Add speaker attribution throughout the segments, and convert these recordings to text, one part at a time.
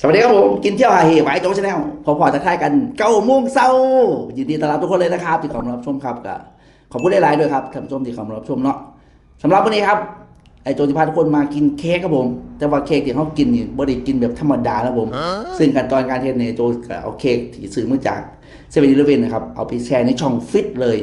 Speaker 1: สวัสดีครับผม กินเที่ยวหาเหไหวโจ๊กชาแนลพอพอจะทายกันเก้าโมงเช้ายินดีต้อนรับทุกคนเลยนะครับที่เข้ามารับชมครับก็ขอบคุณหลายๆด้วยครับท่านผู้ชมที่เข้ามารับชมเนาะสำหรับวันนี้ครับไอ้โจจะพาทุกคนมากินเค้กครับผม แต่ว่าเค้กที่เขากินนี่บ่ได้กินแบบธรรมดาแล้วผม ซึ่งขั้นตอนการเทศเนี่ยโจก็เอาเค้กที่ซื้อมาจากเซเว่นอีเลฟเว่นนะครับเอาไปแช่ในช่องฟิตเลย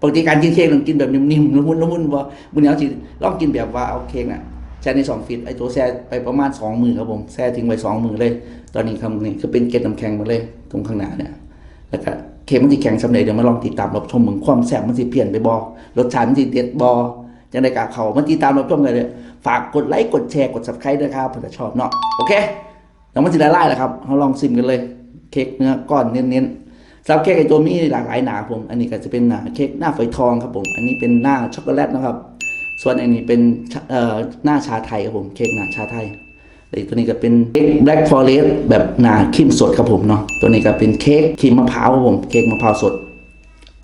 Speaker 1: ปกติการกินเค้กต้องกินแบบนิ่มๆละมุนละมุนว่ามื้อนี้เอาสิลองกินแบบว่าเอาเค้กน่ะ แช่ในสองฟิตไอ้ตัวแช่ไปประมาณสองมือครับผมแช่ทิ้งไว้สองมือเลย ตอนนี้คำนี้คือเป็นเกล็ดน้ำแข็งมาเลย ตรงข้างหน้าเนี่ยแล้วก็เค็มมันจะแข็งสำเร็จเดี๋ยวมาลองติดตามรับชมเหมึงความแซ่บมันจะเปลี่ยนไปบอรสชาติมันจะเด็ดบอจังได้กะเขามาติดตามรับชมกันเลยฝากกดไลค์กดแชร์กด subscribe ด้วยครับผื่อชอบเนาะโอเคแล้วมันจะละลายแล้วครับเราลองซิมกันเลย เค้กเนื้อก้อนเน้นๆสำหรับเค้กไอตัวมีหลากหลายหนาผม อันนี้ก็จะเป็นหนาเค้กหน้าฝอยทองครับผม อันนี้เป็นหน้าช็อกโกแลตนะครับ ส่วนอันนี้เป็นหน้าชาไทยครับผมเค้กหน้าชาไทยอีกตัวนี้ก็เป็นเค้กแบล็กฟอเรสแบบหนาครีมสดครับผมเนาะตัวนี้ก็เป็นเค้กครีมมะพร้าวครับผมเค้กมะพร้าวสด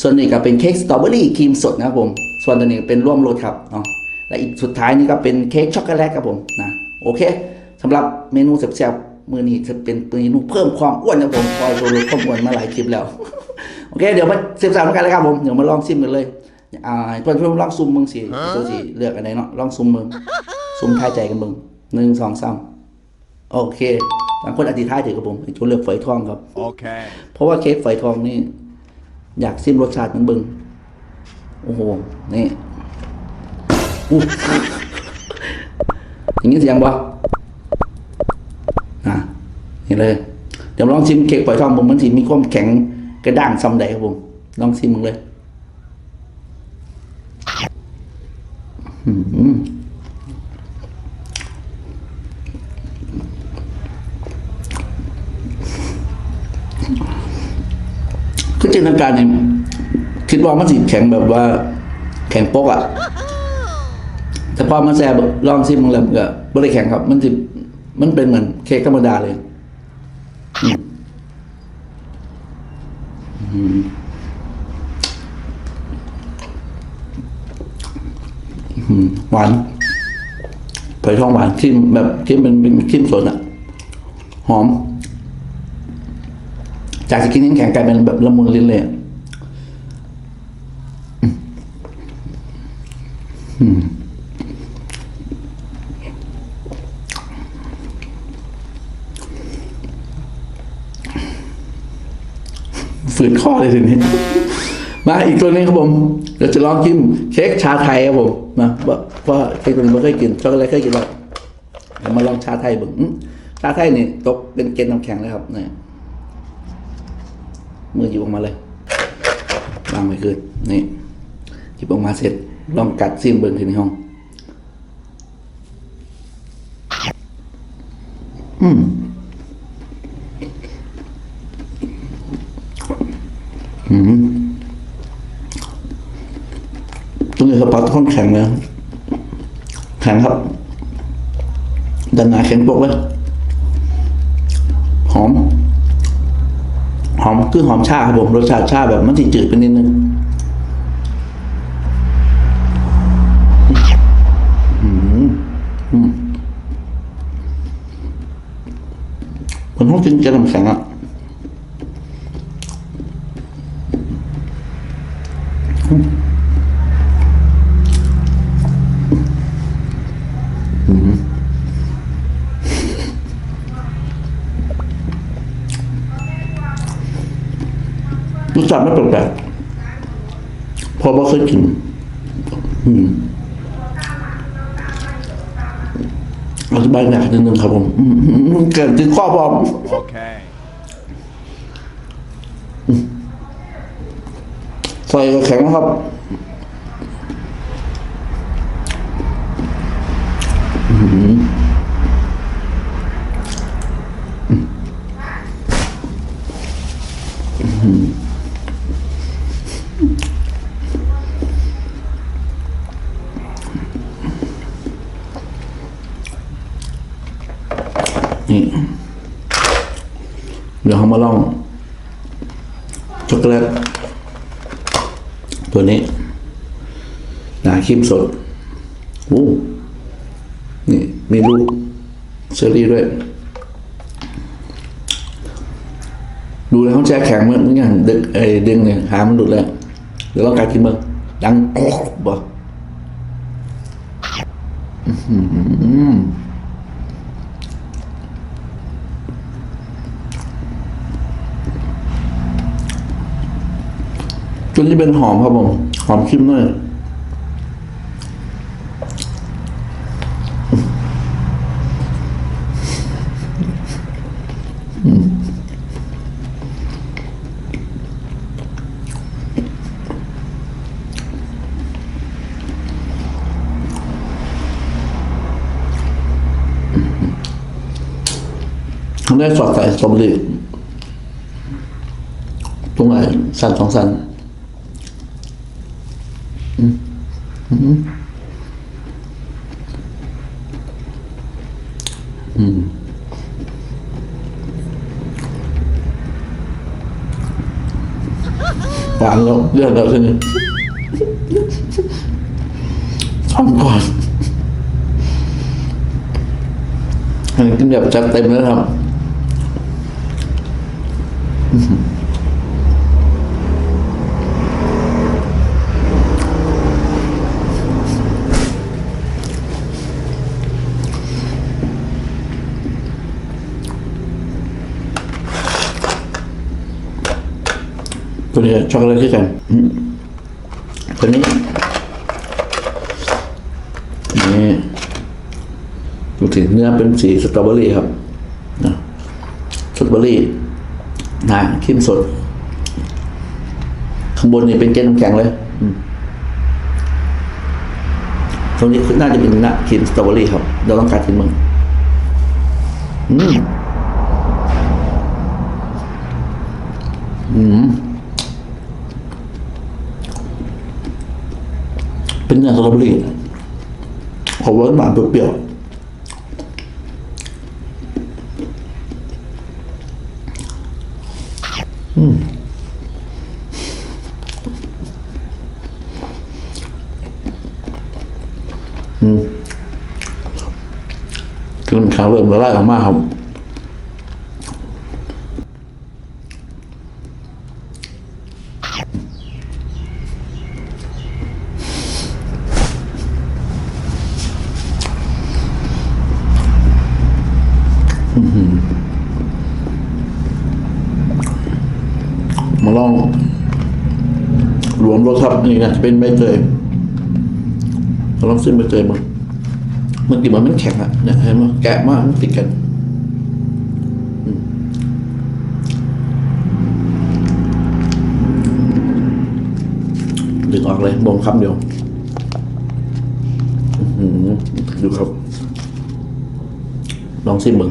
Speaker 1: ส่วนนี้ก็เป็นเค้กสตรอเบอรี่ครีมสดนะครับผม ส่วนตัวนี้เป็นร่วมรสครับเนาะและอีกสุดท้ายนี่ก็เป็นเค้กช็อกโกแลตครับผมนะโอเคสำหรับเมนูแซ่บๆมือนี้จะเป็นเมนูเพิ่มความอ้วนครับผมคอยตัวลดความอ้วนมาหลายคลิปแล้วโอเคเดี๋ยวมาเสียบสามกันเลยครับผมเดี๋ยวมาลองซิมกันเลย อ่าเพื่อนเพื่อนลองซุ่มมึงสิตัวสิเลือกอันไหนเนาะลองซุ่มมึงซุ่มทายใจกันมึงหนึ่งสองสามโอเคบางคนอธิทายถือกับผมไอ้ตัวเลือกฝอยทองครับ
Speaker 2: Okay.
Speaker 1: เพราะว่าเค้กฝอยทองนี่อยากซิมรสชาติมันเบึงโอ้โหนี่อู้อย่างนี้เสียงบ่อะนี่เลย เดี๋ยวลองชิมเค้กฝอยทองผมมันสิมีความแข็งกระด้างซ้ำใดครับผมลองชิมมึงเลย อืม คือจินตนาการเนี่ยคิดว่ามันสิแข็งแบบว่า แข็งปกอะ่ะ แต่พอมาแซ่บลองซิมมึงแล้วมันก็บริแข็งครับ มันสิมันเป็นเหมือนเค้กธรรมดาเลย อืมอืมอืม หวานเผยทองหวานครีมแบบครีมเป็นเป็นครีมสดอะหอม จากจะกินแข็งกลายเป็นแบบละมุนลิ้นเลยอืมฝืนข้อเลยทีนี้ มาอีกตัวหนึงครับผม เราจะลองกินเค้กชาไทยครับผมนะว่าเพราะเค้กตันไม่เคยกินช็อกโกแลตเคยกินแล้วเดี๋ยวมาลองชาไทยบึงชาไทยนี่ตกเป็นเกล็ดน้ำแข็งเลยครับเนี่ยมือหยิบออกมาเลยวางไว้คืนนี่หยิบออกมาเสร็จ ลองกัดซิมเบิ้งที่ในห้อง อืม ตัวนี้สปาร์ตค่อนแข็งเลยแข็งครับด้านหน้าแข็งปกเลยหอม หอมคือหอมชาครับผมรสชาติชาแบบมันจืดๆไปนิดนึงอืมอืมมันต้องกินเจลน้ำแข็งอะ รสชาติไม่แปลกๆเพอบ่เคยกินอืมอธิบายหนักนิดนึงครับผมอืมอืมอืมเกิดติดข้อพร้อม
Speaker 2: Okay.
Speaker 1: ใส่แข็งนะครับ มาลอง ช็อกโกแลต ตัวนี้หนาครีมสดโอ้นี่มีลูกเชอรี่ด้วย ดูแล้วเขาแช่แข็งเมือนอย่างเด็กไอ้เด้งเนี่ยหามันหลุดแล้วเดี๋ยวเรากัดกินมึงดังโอ๊กบ่อื้อหือ ตัวนี้เป็นหอมครับผม หอมคิมหน่อยครั้สอดใส่สตรอเบอรี่ตรงไหนสันสองสัน หวานแล้วเลือดแล้วทีนี้ทำก่อนอันนี้กินแบบจัดเต็มแล้วครับ ตัวนี้ช็อกโกแลตที่กันตัวนี้นี่ดูสิเนื้อเป็นสีสตรอเบอรี่ครับนะสตรอเบอรี่นะครีมสด ข้างบนนี่เป็นเกล็ดน้ำแข็งเลยตรงนี้น่าจะเป็นนะครีมสตรอเบอรี่ครับเราต้องการกินมึงอืมอืม เนเนื้อสตรอเบอรี่ขอหวานหวานเปรี้ยวอืมอืมคือมันค้างเริ่มละลายออกมาครับ มาลองรวมรสครับ นี่นะเป็นใบเตยเราลองซื้อใบเตยมามันกินมันมันแข็งอะเนี่ยเห็นไหมแกะมากมันติดกันดึงออกเลยบ่งคำเดียวดูครับ ลองซิมมึง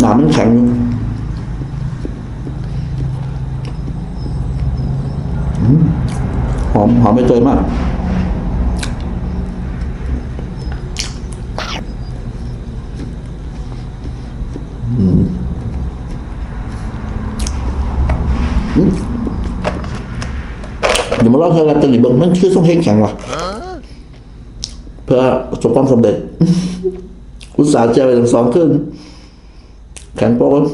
Speaker 1: หนามันแข็งอยู่อืม หอมหอมไม่เตยมากอืมอืมเดี๋ยวมาเล่าเรื่อกันกันอีกบิ้งมันคือส่งเฮงแข็งว่ะเพื่อประสบความสำเร็จ อุตส่าห์เจอไปถึงสองขึ้นแข็งโป๊ก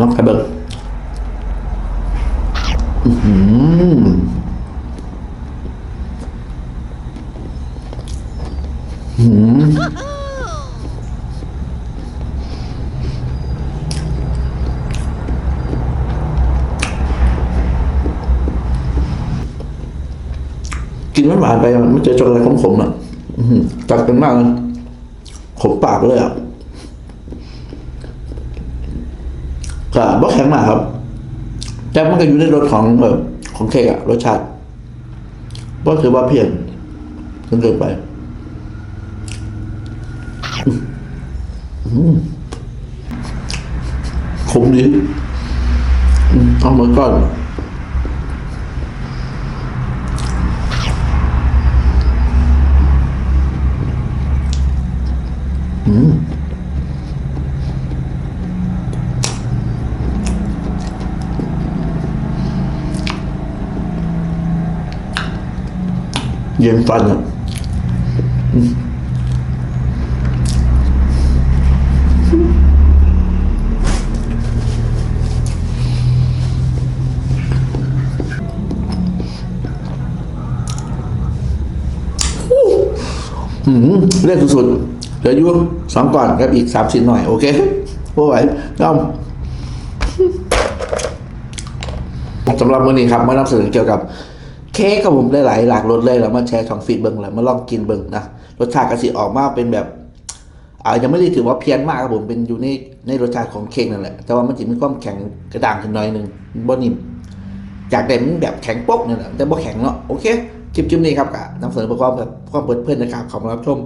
Speaker 1: ลองใครเบิ้ง หืออื้อหือกินมันหวานไปมันไม่เจออกโกแลตขมๆอะจัดกันมากเลยขมปากเลยอะก็บ่แข็งมากครับ แต่มันก็อยู่ในรสของแบบของเค้กอะรสชาติก็คือว่าเพี้ยนจนเกินไปอืมขมดีอืมเอาเหมือนก่อน ย็นฟันอะอืมเล่นสุดๆเหลืออยู่สองก่อนครับอีกสามชิ้นหน่อย โอเคพวกไหวย่อมสำหรับวันนี้ครับมานำเสนอเกี่ยวกับ เค้กครับผมหลายหลากรสเลยแล้วมาแชร์ช่องฟีดเบิ้งแล้วมาลองกินเบิ้งนะรสชาติกระสีออกมาเป็นแบบอ่ายังไม่ได้ถือว่าเพี้ยนมากครับผมเป็นอยู่ในในรสชาติของเค้กนั่นแหละแต่ว่ามันจะมีความแข็งกระด้างขึ้นหน่อยนึงบ่นิ่มจากเด่นแบบแข็งป๊กเนี่ยแหละแต่บ่แข็งเนาะโอเคคลิปจิ้มนี้ครับกะนำเสนอเพื่อความแบบความเปิดเพื่อนนะครับขอบคุณรับชม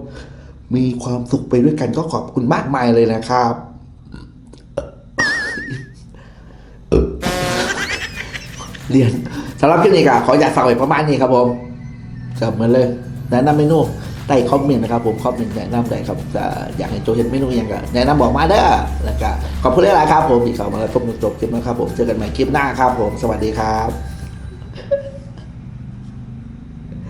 Speaker 1: มีความสุขไปด้วยกันก็ขอบคุณมากมายเลยนะครับเรียน สำหรับคลิปนี้ก็ขออยากฝากไว้ประมาณนี้ครับผมจบมาเลยแนะนำเมนูใต้คอมเมนต์นะครับผมคอมเมนต์แนะนำได้ครับจะอยากให้โจเห็นเมนูยังก็แนะนำบอกมาเด้อแล้วก็ขอบคุณหลายๆครับผมที่เข้ามารับชมจนจบคลิปนะครับผมเจอกันใหม่คลิปหน้าครับผมสวัสดีครับ